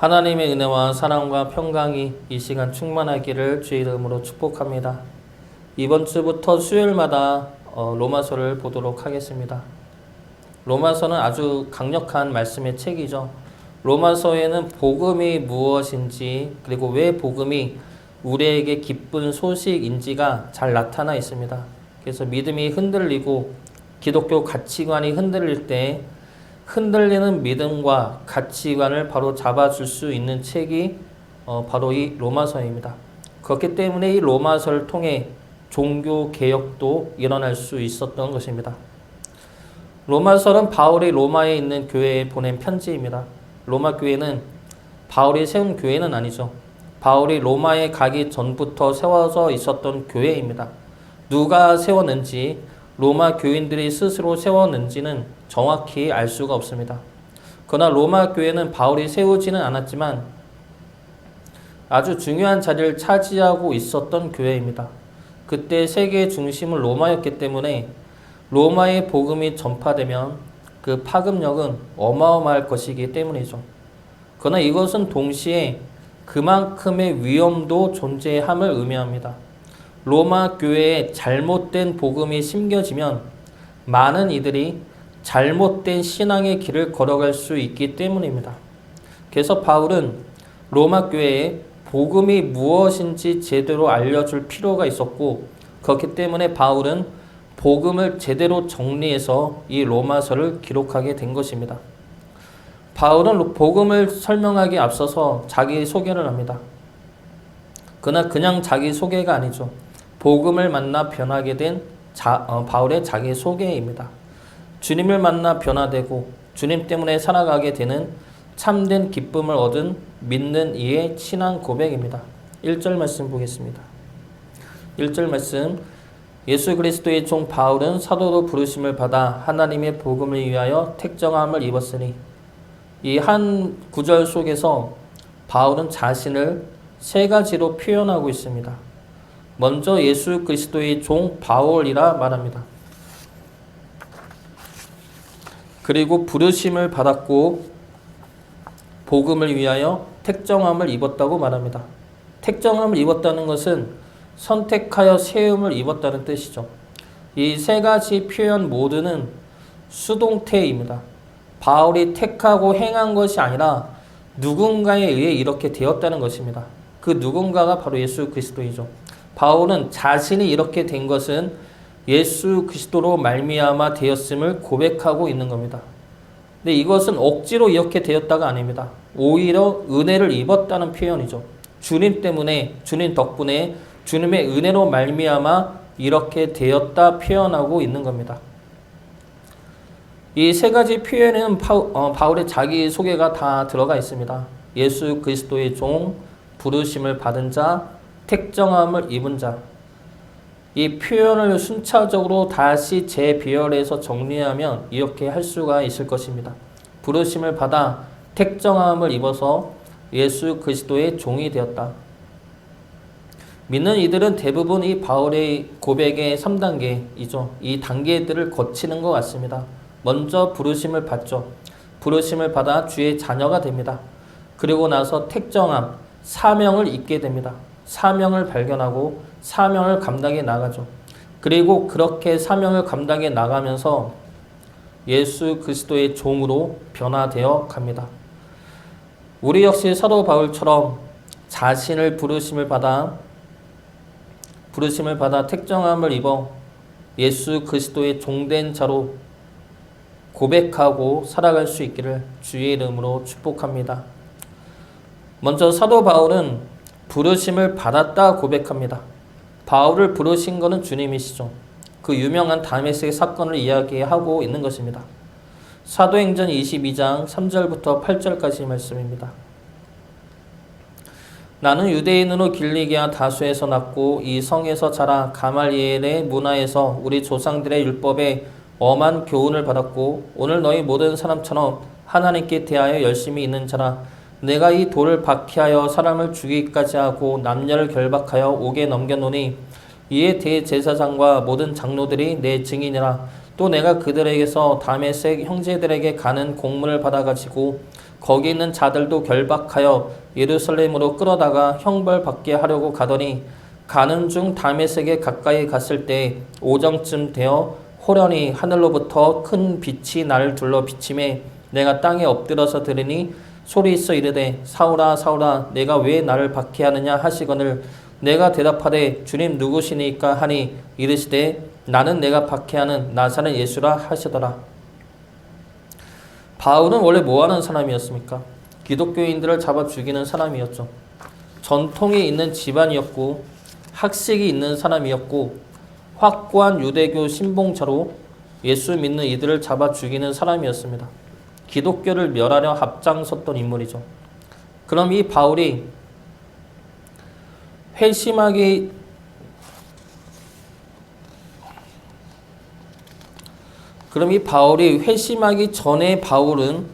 하나님의 은혜와 사랑과 평강이 이 시간 충만하기를 주의 이름으로 축복합니다. 이번 주부터 수요일마다 어, 로마서를 보도록 하겠습니다. 로마서는 아주 강력한 말씀의 책이죠. 로마서에는 복음이 무엇인지 그리고 왜 복음이 우리에게 기쁜 소식인지가 잘 나타나 있습니다. 그래서 믿음이 흔들리고 기독교 가치관이 흔들릴 때 흔들리는 믿음과 가치관을 바로 잡아줄 수 있는 책이 어, 바로 이 로마서입니다. 그렇기 때문에 이 로마서를 통해 종교 개혁도 일어날 수 있었던 것입니다. 로마서는 바울이 로마에 있는 교회에 보낸 편지입니다. 로마 교회는 바울이 세운 교회는 아니죠. 바울이 로마에 가기 전부터 세워져 있었던 교회입니다. 누가 세웠는지 로마 교인들이 스스로 세웠는지는 정확히 알 수가 없습니다. 그러나 로마 교회는 바울이 세우지는 않았지만 아주 중요한 자리를 차지하고 있었던 교회입니다. 그때 세계의 중심은 로마였기 때문에 로마의 복음이 전파되면 그 파급력은 어마어마할 것이기 때문이죠. 그러나 이것은 동시에 그만큼의 위험도 존재함을 의미합니다. 로마 교회에 잘못된 복음이 심겨지면 많은 이들이 잘못된 신앙의 길을 걸어갈 수 있기 때문입니다. 그래서 바울은 로마 교회에 복음이 무엇인지 제대로 알려줄 필요가 있었고 그렇기 때문에 바울은 복음을 제대로 정리해서 이 로마서를 기록하게 된 것입니다. 바울은 복음을 설명하기 앞서서 자기 소개를 합니다. 그러나 그냥 자기 소개가 아니죠. 복음을 만나 변하게 된 자, 어, 바울의 자기 소개입니다. 주님을 만나 변화되고 주님 때문에 살아가게 되는 참된 기쁨을 얻은 믿는 이의 신앙 고백입니다. 1절 말씀 보겠습니다. 1절 말씀 예수 그리스도의 종 바울은 사도로 부르심을 받아 하나님의 복음을 위하여 택정함을 입었으니 이 한 구절 속에서 바울은 자신을 세 가지로 표현하고 있습니다. 먼저 예수 그리스도의 종 바울이라 말합니다. 그리고 부르심을 받았고 복음을 위하여 택정함을 입었다고 말합니다. 택정함을 입었다는 것은 선택하여 세움을 입었다는 뜻이죠. 이 세 가지 표현 모두는 수동태입니다. 바울이 택하고 행한 것이 아니라 누군가에 의해 이렇게 되었다는 것입니다. 그 누군가가 바로 예수 그리스도이죠. 바울은 자신이 이렇게 된 것은 예수 그리스도로 말미암아 되었음을 고백하고 있는 겁니다. 근데 이것은 억지로 이렇게 되었다가 아닙니다. 오히려 은혜를 입었다는 표현이죠. 주님 때문에 주님 덕분에 주님의 은혜로 말미암아 이렇게 되었다 표현하고 있는 겁니다. 이 세 가지 표현은 어, 바울의 자기 소개가 다 들어가 있습니다. 예수 그리스도의 종, 부르심을 받은 자, 택정함을 입은 자. 이 표현을 순차적으로 다시 재비열해서 정리하면 이렇게 할 수가 있을 것입니다. 부르심을 받아 택정함을 입어서 예수 그리스도의 종이 되었다. 믿는 이들은 대부분 이 바울의 고백의 3단계이죠. 이 단계들을 거치는 것 같습니다. 먼저 부르심을 받죠. 부르심을 받아 주의 자녀가 됩니다. 그리고 나서 택정함, 사명을 잊게 됩니다. 사명을 발견하고 사명을 감당해 나가죠. 그리고 그렇게 사명을 감당해 나가면서 예수 그리스도의 종으로 변화되어 갑니다. 우리 역시 사도 바울처럼 자신을 부르심을 받아 부르심을 받아 택정함을 입어 예수 그리스도의 종된 자로 고백하고 살아갈 수 있기를 주의 이름으로 축복합니다. 먼저 사도 바울은 부르심을 받았다 고백합니다. 바울을 부르신 것은 주님이시죠. 그 유명한 다메섹 사건을 이야기하고 있는 것입니다. 사도행전 22장 3절부터 8절까지 말씀입니다. 나는 유대인으로 길리기아 다수에서 났고 이 성에서 자라 가말리엘의 문화에서 우리 조상들의 율법에 엄한 교훈을 받았고 오늘 너희 모든 사람처럼 하나님께 대하여 열심히 있는 자라 내가 이 돌을 박해하여 사람을 죽이기까지 하고 남녀를 결박하여 옥에 넘겨놓으니 이에 대제사장과 모든 장로들이 내 증인이라. 또 내가 그들에게서 다메섹 형제들에게 가는 공문을 받아가지고 거기 있는 자들도 결박하여 예루살렘으로 끌어다가 형벌 받게 하려고 가더니 가는 중 다메섹에 가까이 갔을 때 오정쯤 되어 호련히 하늘로부터 큰 빛이 나를 둘러 비침에 내가 땅에 엎드려서 들으니 소리 있어 이르되 사울아 사울아 내가 왜 나를 박해하느냐 하시거늘 내가 대답하되 주님 누구시니까 하니 이르시되 나는 내가 박해하는 나사렛 예수라 하시더라 바울은 원래 뭐 하는 사람이었습니까? 기독교인들을 잡아 죽이는 사람이었죠. 전통이 있는 집안이었고 학식이 있는 사람이었고 확고한 유대교 신봉자로 예수 믿는 이들을 잡아 죽이는 사람이었습니다. 기독교를 멸하려 앞장섰던 인물이죠. 그럼 이 바울이 회심하기 그럼 이 바울이 회심하기 전에 바울은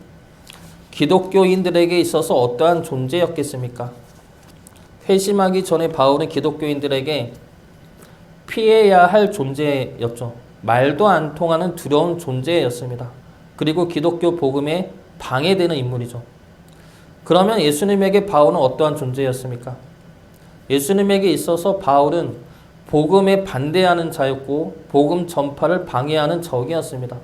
기독교인들에게 있어서 어떠한 존재였겠습니까? 회심하기 전에 바울은 기독교인들에게 피해야 할 존재였죠. 말도 안 통하는 두려운 존재였습니다. 그리고 기독교 복음에 방해되는 인물이죠. 그러면 예수님에게 바울은 어떠한 존재였습니까? 예수님에게 있어서 바울은 복음에 반대하는 자였고 복음 전파를 방해하는 적이었습니다.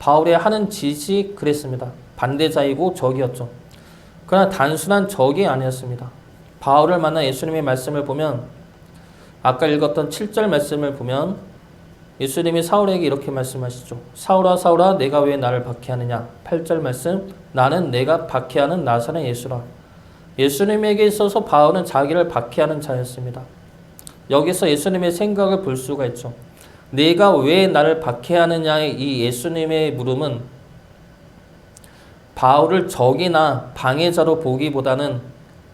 바울의 하는 짓이 그랬습니다. 반대자이고 적이었죠. 그러나 단순한 적이 아니었습니다. 바울을 만난 예수님의 말씀을 보면 아까 읽었던 7절 말씀을 보면 예수님이 사울에게 이렇게 말씀하시죠. 사울아 사울아 내가 왜 나를 박해하느냐? 8절 말씀 나는 내가 박해하는 나사렛 예수라. 예수님에게 있어서 바울은 자기를 박해하는 자였습니다. 여기서 예수님의 생각을 볼 수가 있죠. 내가 왜 나를 박해하느냐의 이 예수님의 물음은 바울을 적이나 방해자로 보기보다는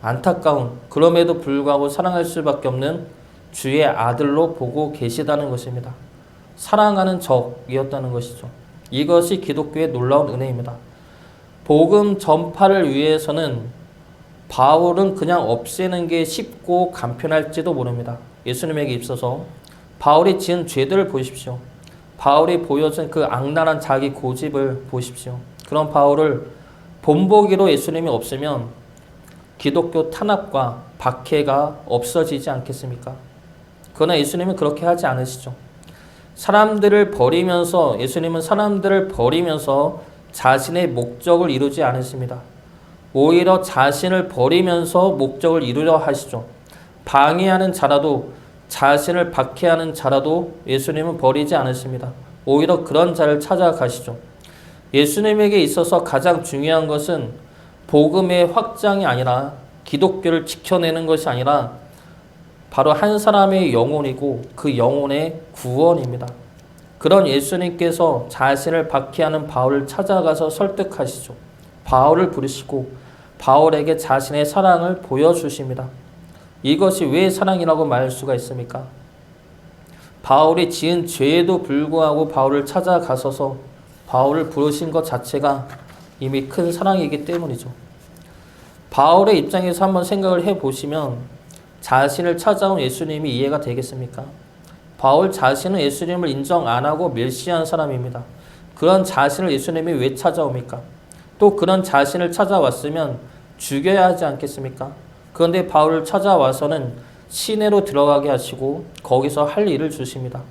안타까운 그럼에도 불구하고 사랑할 수밖에 없는 주의 아들로 보고 계시다는 것입니다. 사랑하는 적이었다는 것이죠. 이것이 기독교의 놀라운 은혜입니다. 복음 전파를 위해서는 바울은 그냥 없애는 게 쉽고 간편할지도 모릅니다. 예수님에게 있어서 바울이 지은 죄들을 보십시오. 바울이 보여준 그 악랄한 자기 고집을 보십시오. 그런 바울을 본보기로 예수님이 없으면 기독교 탄압과 박해가 없어지지 않겠습니까? 그러나 예수님은 그렇게 하지 않으시죠. 사람들을 버리면서 예수님은 사람들을 버리면서 자신의 목적을 이루지 않으십니다. 오히려 자신을 버리면서 목적을 이루려 하시죠. 방해하는 자라도 자신을 박해하는 자라도 예수님은 버리지 않으십니다. 오히려 그런 자를 찾아가시죠. 예수님에게 있어서 가장 중요한 것은 복음의 확장이 아니라 기독교를 지켜내는 것이 아니라 바로 한 사람의 영혼이고 그 영혼의 구원입니다. 그런 예수님께서 자신을 박해하는 바울을 찾아가서 설득하시죠. 바울을 부르시고 바울에게 자신의 사랑을 보여주십니다. 이것이 왜 사랑이라고 말할 수가 있습니까? 바울이 지은 죄에도 불구하고 바울을 찾아가서서 바울을 부르신 것 자체가 이미 큰 사랑이기 때문이죠. 바울의 입장에서 한번 생각을 해 보시면 자신을 찾아온 예수님이 이해가 되겠습니까? 바울 자신은 예수님을 인정 안 하고 멸시한 사람입니다. 그런 자신을 예수님이 왜 찾아옵니까? 또 그런 자신을 찾아왔으면 죽여야 하지 않겠습니까? 그런데 바울을 찾아와서는 시내로 들어가게 하시고 거기서 할 일을 주십니다.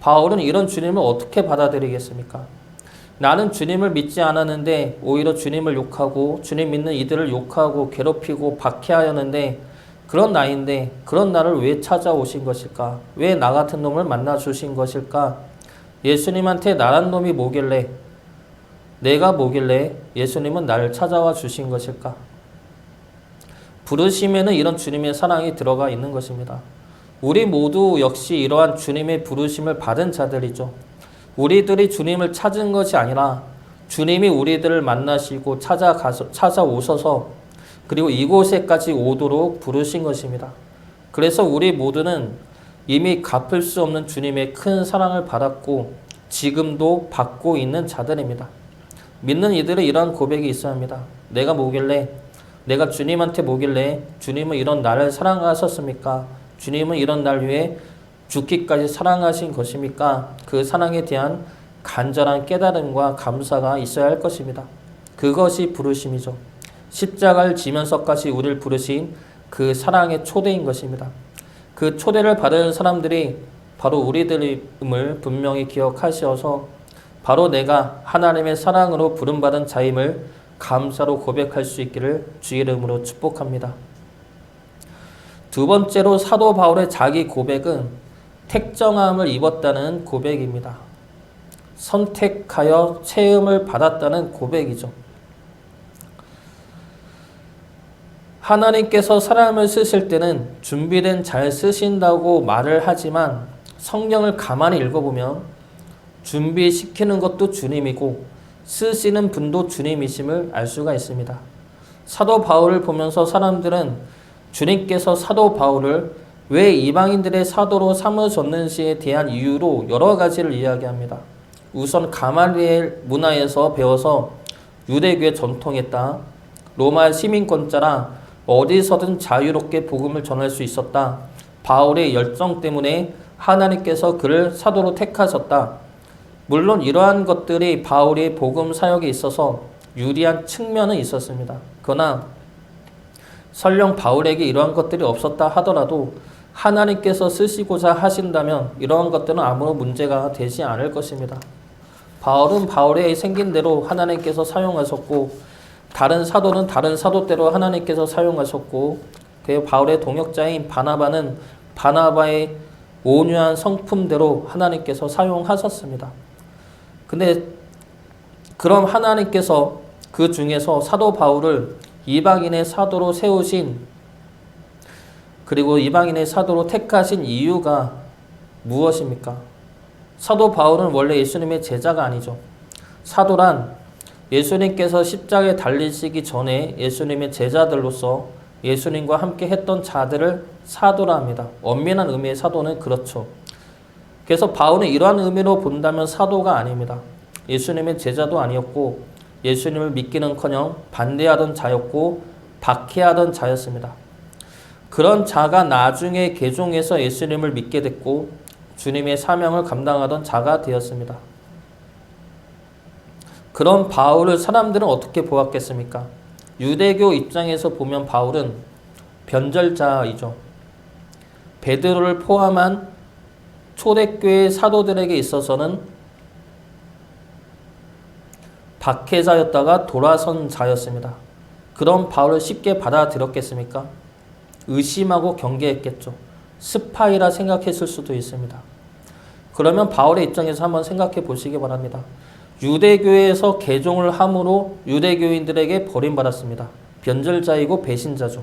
바울은 이런 주님을 어떻게 받아들이겠습니까? 나는 주님을 믿지 않았는데 오히려 주님을 욕하고 주님 믿는 이들을 욕하고 괴롭히고 박해하였는데 그런 나인데 그런 나를 왜 찾아오신 것일까? 왜 나 같은 놈을 만나 주신 것일까? 예수님한테 나란 놈이 뭐길래 내가 뭐길래 예수님은 나를 찾아와 주신 것일까? 부르심에는 이런 주님의 사랑이 들어가 있는 것입니다. 우리 모두 역시 이러한 주님의 부르심을 받은 자들이죠. 우리들이 주님을 찾은 것이 아니라 주님이 우리들을 만나시고 찾아가서 찾아오셔서 그리고 이곳에까지 오도록 부르신 것입니다. 그래서 우리 모두는 이미 갚을 수 없는 주님의 큰 사랑을 받았고 지금도 받고 있는 자들입니다. 믿는 이들은 이러한 고백이 있어야 합니다. 내가 뭐길래 내가 주님한테 뭐길래 주님은 이런 나를 사랑하셨습니까? 주님은 이런 날 위해 죽기까지 사랑하신 것입니까? 그 사랑에 대한 간절한 깨달음과 감사가 있어야 할 것입니다. 그것이 부르심이죠. 십자가를 지면서까지 우리를 부르신 그 사랑의 초대인 것입니다. 그 초대를 받은 사람들이 바로 우리들임을 분명히 기억하시어서 바로 내가 하나님의 사랑으로 부름받은 자임을 감사로 고백할 수 있기를 주 이름으로 축복합니다. 두 번째로 사도 바울의 자기 고백은 택정함을 입었다는 고백입니다. 선택하여 체험을 받았다는 고백이죠. 하나님께서 사람을 쓰실 때는 준비된 잘 쓰신다고 말을 하지만 성경을 가만히 읽어보면 준비시키는 것도 주님이고 쓰시는 분도 주님이심을 알 수가 있습니다. 사도 바울을 보면서 사람들은 주님께서 사도 바울을 왜 이방인들의 사도로 삼으셨는지에 대한 이유로 여러 가지를 이야기합니다. 우선 가말리엘 문화에서 배워서 유대교의 전통했다. 로마 시민권자라 어디서든 자유롭게 복음을 전할 수 있었다. 바울의 열정 때문에 하나님께서 그를 사도로 택하셨다. 물론 이러한 것들이 바울의 복음 사역에 있어서 유리한 측면은 있었습니다. 그러나 설령 바울에게 이러한 것들이 없었다 하더라도 하나님께서 쓰시고자 하신다면 이러한 것들은 아무런 문제가 되지 않을 것입니다. 바울은 바울의 생긴 대로 하나님께서 사용하셨고 다른 사도는 다른 사도대로 하나님께서 사용하셨고 그 바울의 동역자인 바나바는 바나바의 온유한 성품대로 하나님께서 사용하셨습니다. 근데 그럼 하나님께서 그 중에서 사도 바울을 이방인의 사도로 세우신 그리고 이방인의 사도로 택하신 이유가 무엇입니까? 사도 바울은 원래 예수님의 제자가 아니죠. 사도란 예수님께서 십자가에 달리시기 전에 예수님의 제자들로서 예수님과 함께 했던 자들을 사도라 합니다. 엄밀한 의미의 사도는 그렇죠. 그래서 바울은 이러한 의미로 본다면 사도가 아닙니다. 예수님의 제자도 아니었고 예수님을 믿기는커녕 반대하던 자였고 박해하던 자였습니다. 그런 자가 나중에 개종해서 예수님을 믿게 됐고 주님의 사명을 감당하던 자가 되었습니다. 그런 바울을 사람들은 어떻게 보았겠습니까? 유대교 입장에서 보면 바울은 변절자이죠. 베드로를 포함한 초대교회 사도들에게 있어서는 박해자였다가 돌아선 자였습니다. 그런 바울을 쉽게 받아들였겠습니까? 의심하고 경계했겠죠. 스파이라 생각했을 수도 있습니다. 그러면 바울의 입장에서 한번 생각해 보시기 바랍니다. 유대교회에서 개종을 함으로 유대교인들에게 버림받았습니다. 변절자이고 배신자죠.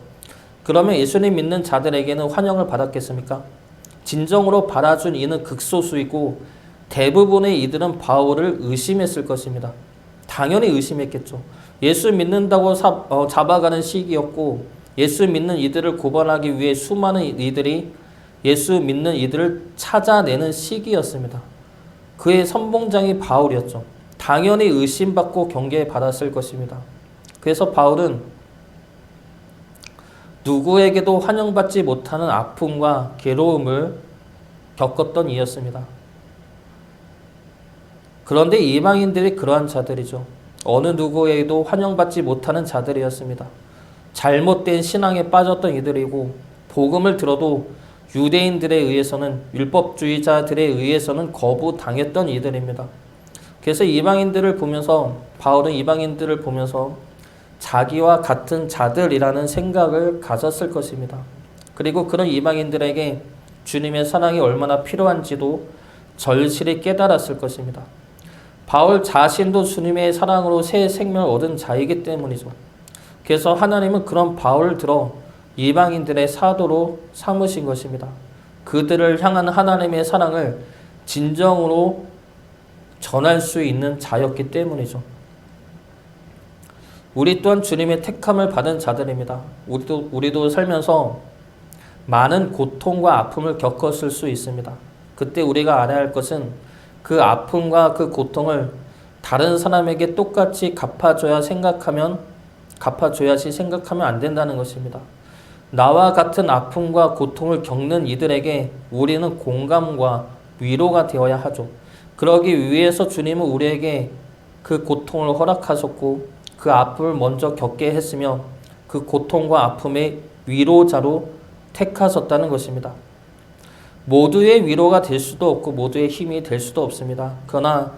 그러면 예수님 믿는 자들에게는 환영을 받았겠습니까? 진정으로 받아준 이는 극소수이고 대부분의 이들은 바울을 의심했을 것입니다. 당연히 의심했겠죠. 예수 믿는다고 사, 어, 잡아가는 시기였고 예수 믿는 이들을 고발하기 위해 수많은 이들이 예수 믿는 이들을 찾아내는 시기였습니다. 그의 선봉장이 바울이었죠. 당연히 의심받고 경계받았을 것입니다. 그래서 바울은 누구에게도 환영받지 못하는 아픔과 괴로움을 겪었던 이였습니다. 그런데 이방인들이 그러한 자들이죠. 어느 누구에게도 환영받지 못하는 자들이었습니다. 잘못된 신앙에 빠졌던 이들이고 복음을 들어도 유대인들에 의해서는 율법주의자들에 의해서는 거부당했던 이들입니다. 그래서 이방인들을 보면서 바울은 이방인들을 보면서 자기와 같은 자들이라는 생각을 가졌을 것입니다. 그리고 그런 이방인들에게 주님의 사랑이 얼마나 필요한지도 절실히 깨달았을 것입니다. 바울 자신도 주님의 사랑으로 새 생명을 얻은 자이기 때문이죠. 그래서 하나님은 그런 바울을 들어 이방인들의 사도로 삼으신 것입니다. 그들을 향한 하나님의 사랑을 진정으로 전할 수 있는 자였기 때문이죠. 우리 또한 주님의 택함을 받은 자들입니다. 우리도, 우리도 살면서 많은 고통과 아픔을 겪었을 수 있습니다. 그때 우리가 알아야 할 것은 그 아픔과 그 고통을 다른 사람에게 똑같이 갚아줘야 생각하면, 갚아줘야지 생각하면 안 된다는 것입니다. 나와 같은 아픔과 고통을 겪는 이들에게 우리는 공감과 위로가 되어야 하죠. 그러기 위해서 주님은 우리에게 그 고통을 허락하셨고 그 아픔을 먼저 겪게 했으며 그 고통과 아픔의 위로자로 택하셨다는 것입니다. 모두의 위로가 될 수도 없고 모두의 힘이 될 수도 없습니다. 그러나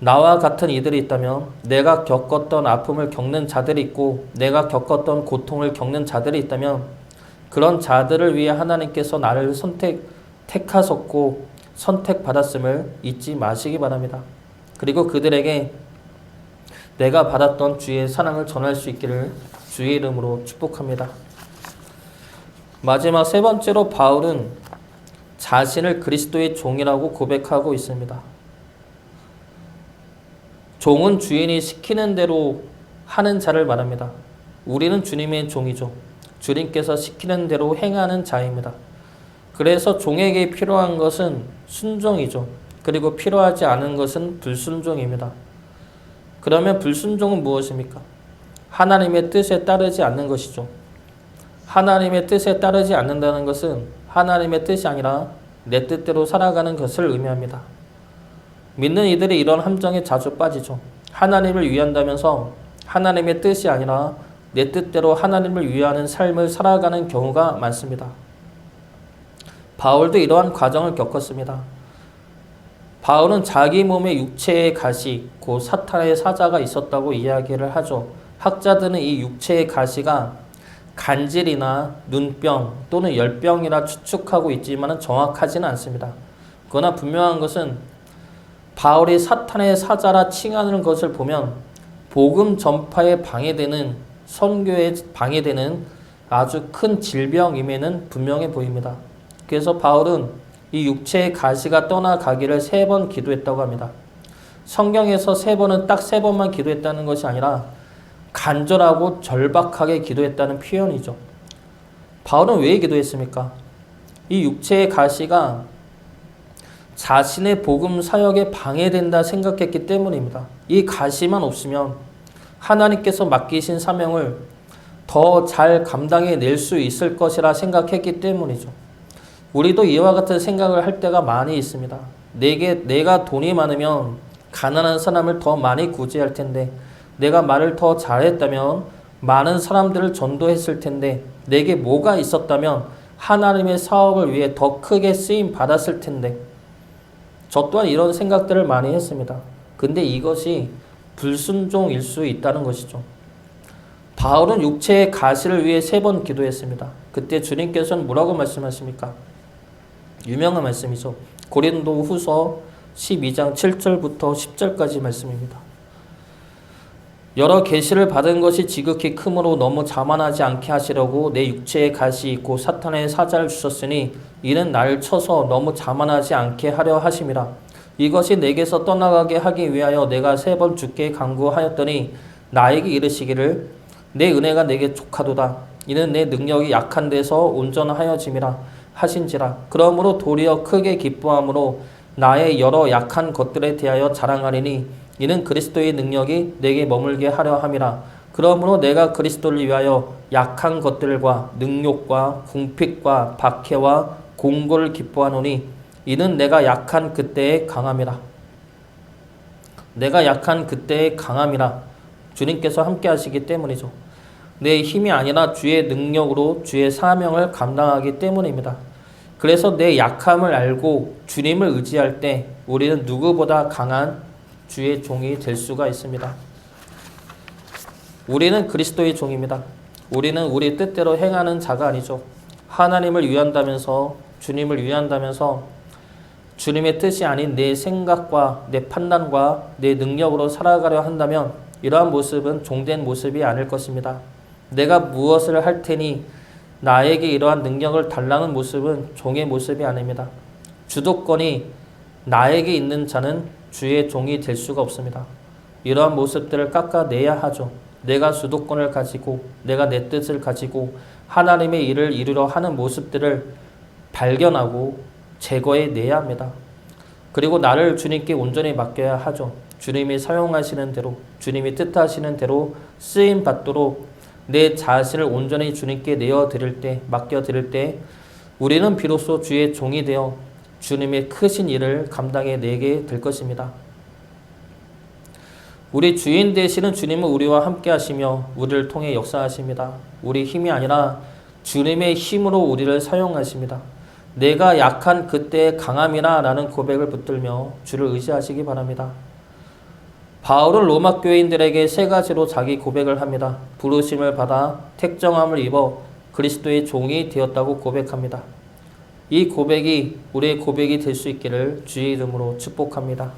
나와 같은 이들이 있다면 내가 겪었던 아픔을 겪는 자들이 있고 내가 겪었던 고통을 겪는 자들이 있다면 그런 자들을 위해 하나님께서 나를 선택 택하셨고 선택받았음을 잊지 마시기 바랍니다. 그리고 그들에게 내가 받았던 주의 사랑을 전할 수 있기를 주의 이름으로 축복합니다. 마지막 세 번째로 바울은 자신을 그리스도의 종이라고 고백하고 있습니다. 종은 주인이 시키는 대로 하는 자를 말합니다. 우리는 주님의 종이죠. 주님께서 시키는 대로 행하는 자입니다. 그래서 종에게 필요한 것은 순종이죠. 그리고 필요하지 않은 것은 불순종입니다. 그러면 불순종은 무엇입니까? 하나님의 뜻에 따르지 않는 것이죠. 하나님의 뜻에 따르지 않는다는 것은 하나님의 뜻이 아니라 내 뜻대로 살아가는 것을 의미합니다. 믿는 이들이 이런 함정에 자주 빠지죠. 하나님을 위한다면서 하나님의 뜻이 아니라 내 뜻대로 하나님을 위하는 삶을 살아가는 경우가 많습니다. 바울도 이러한 과정을 겪었습니다. 바울은 자기 몸에 육체의 가시, 곧 사탄의 사자가 있었다고 이야기를 하죠. 학자들은 이 육체의 가시가 간질이나 눈병 또는 열병이라 추측하고 있지만 정확하지는 않습니다. 그러나 분명한 것은 바울이 사탄의 사자라 칭하는 것을 보면 복음 전파에 방해되는 선교에 방해되는 아주 큰 질병임에는 분명해 보입니다. 그래서 바울은 이 육체의 가시가 떠나가기를 세 번 기도했다고 합니다. 성경에서 세 번은 딱 세 번만 기도했다는 것이 아니라 간절하고 절박하게 기도했다는 표현이죠. 바울은 왜 기도했습니까? 이 육체의 가시가 자신의 복음 사역에 방해된다 생각했기 때문입니다. 이 가시만 없으면 하나님께서 맡기신 사명을 더 잘 감당해 낼 수 있을 것이라 생각했기 때문이죠. 우리도 이와 같은 생각을 할 때가 많이 있습니다. 내게 내가 돈이 많으면 가난한 사람을 더 많이 구제할 텐데 내가 말을 더 잘했다면 많은 사람들을 전도했을 텐데 내게 뭐가 있었다면 하나님의 사업을 위해 더 크게 쓰임 받았을 텐데 저 또한 이런 생각들을 많이 했습니다. 근데 이것이 불순종일 수 있다는 것이죠. 바울은 육체의 가시를 위해 세 번 기도했습니다. 그때 주님께서는 뭐라고 말씀하십니까? 유명한 말씀이죠. 고린도 후서 12장 7절부터 10절까지 말씀입니다. 여러 계시를 받은 것이 지극히 크므로 너무 자만하지 않게 하시려고 내 육체에 가시 있고 사탄의 사자를 주셨으니 이는 나를 쳐서 너무 자만하지 않게 하려 하심이라. 이것이 내게서 떠나가게 하기 위하여 내가 세 번 주께 강구하였더니 나에게 이르시기를 내 은혜가 내게 족하도다. 이는 내 능력이 약한 데서 온전하여짐이라 하신지라. 그러므로 도리어 크게 기뻐함으로 나의 여러 약한 것들에 대하여 자랑하리니 이는 그리스도의 능력이 내게 머물게 하려 함이라. 그러므로 내가 그리스도를 위하여 약한 것들과 능욕과 궁핍과 박해와 공고를 기뻐하노니 이는 내가 약한 그때의 강함이라. 내가 약한 그때의 강함이라. 주님께서 함께 하시기 때문이죠. 내 힘이 아니라 주의 능력으로 주의 사명을 감당하기 때문입니다. 그래서 내 약함을 알고 주님을 의지할 때 우리는 누구보다 강한 주의 종이 될 수가 있습니다. 우리는 그리스도의 종입니다. 우리는 우리 뜻대로 행하는 자가 아니죠. 하나님을 위한다면서 주님을 위한다면서 주님의 뜻이 아닌 내 생각과 내 판단과 내 능력으로 살아가려 한다면 이러한 모습은 종된 모습이 아닐 것입니다. 내가 무엇을 할 테니 나에게 이러한 능력을 달라는 모습은 종의 모습이 아닙니다. 주도권이 나에게 있는 자는 주의 종이 될 수가 없습니다. 이러한 모습들을 깎아내야 하죠. 내가 주도권을 가지고 내가 내 뜻을 가지고 하나님의 일을 이루려 하는 모습들을 발견하고 제거해 내야 합니다. 그리고 나를 주님께 온전히 맡겨야 하죠. 주님이 사용하시는 대로 주님이 뜻하시는 대로 쓰임 받도록 내 자신을 온전히 주님께 내어 드릴 때 맡겨 드릴 때 우리는 비로소 주의 종이 되어 주님의 크신 일을 감당해 내게 될 것입니다. 우리 주인 되시는 주님은 우리와 함께 하시며 우리를 통해 역사하십니다. 우리 힘이 아니라 주님의 힘으로 우리를 사용하십니다. 내가 약한 그때의 강함이나 라는 고백을 붙들며 주를 의지하시기 바랍니다. 바울은 로마 교인들에게 세 가지로 자기 고백을 합니다. 부르심을 받아 택정함을 입어 그리스도의 종이 되었다고 고백합니다. 이 고백이 우리의 고백이 될 수 있기를 주의 이름으로 축복합니다.